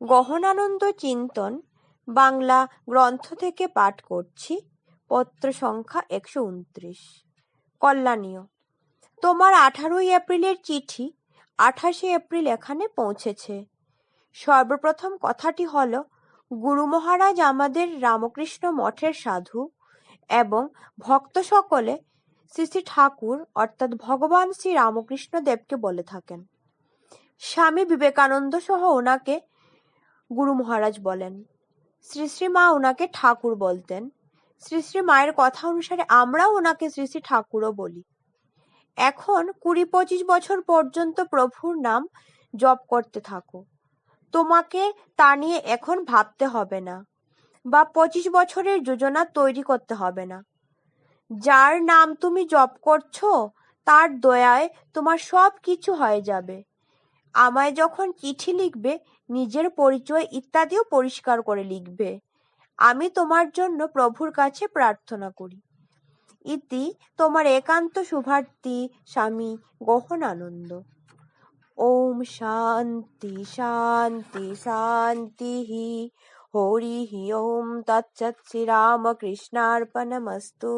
গহনানন্দ চিন্তন, বাংলা গ্রন্থ থেকে পাঠ করছি, পত্র সংখ্যা একশো উনত্রিশ। কল্যাণীয়, তোমার আঠারোই এপ্রিলের চিঠি আঠাশে এপ্রিল এখানে পৌঁছেছে। সর্বপ্রথম কথাটি হল, গুরু মহারাজ আমাদের রামকৃষ্ণ মঠের সাধু এবং ভক্ত সকলে শ্রী শ্রী ঠাকুর অর্থাৎ ভগবান শ্রী রামকৃষ্ণ দেবকে বলে থাকেন। স্বামী বিবেকানন্দ সহ ওনাকে গুরু মহারাজ বলেন, শ্রী শ্রী মা ওনাকে ঠাকুর বলতেন। শ্রী শ্রী মায়ের কথা অনুসারে আমরাও ওনাকে শ্রী শ্রী ঠাকুরও বলি। এখন কুড়ি পঁচিশ বছর পর্যন্ত প্রভুর নাম জপ করতে থাকো। তোমাকে তা নিয়ে এখন ভাবতে হবে না, বা পঁচিশ বছরের যোজনা তৈরি করতে হবে না। যার নাম তুমি জপ করছ, তার দয়ায় তোমার সব কিছু হয়ে যাবে। আমায় যখন চিঠি লিখবে, নিজের পরিচয় ইত্যাদিও পরিষ্কার করে লিখবে। আমি তোমার জন্য প্রভুর কাছে প্রার্থনা করি। ইতি তোমার একান্ত শুভার্থী স্বামী গহনানন্দ। ওম শান্তি শান্তি শান্তি হরি হি, ওম তৎসৎ শ্রীরামকৃষ্ণার্পণমস্তু।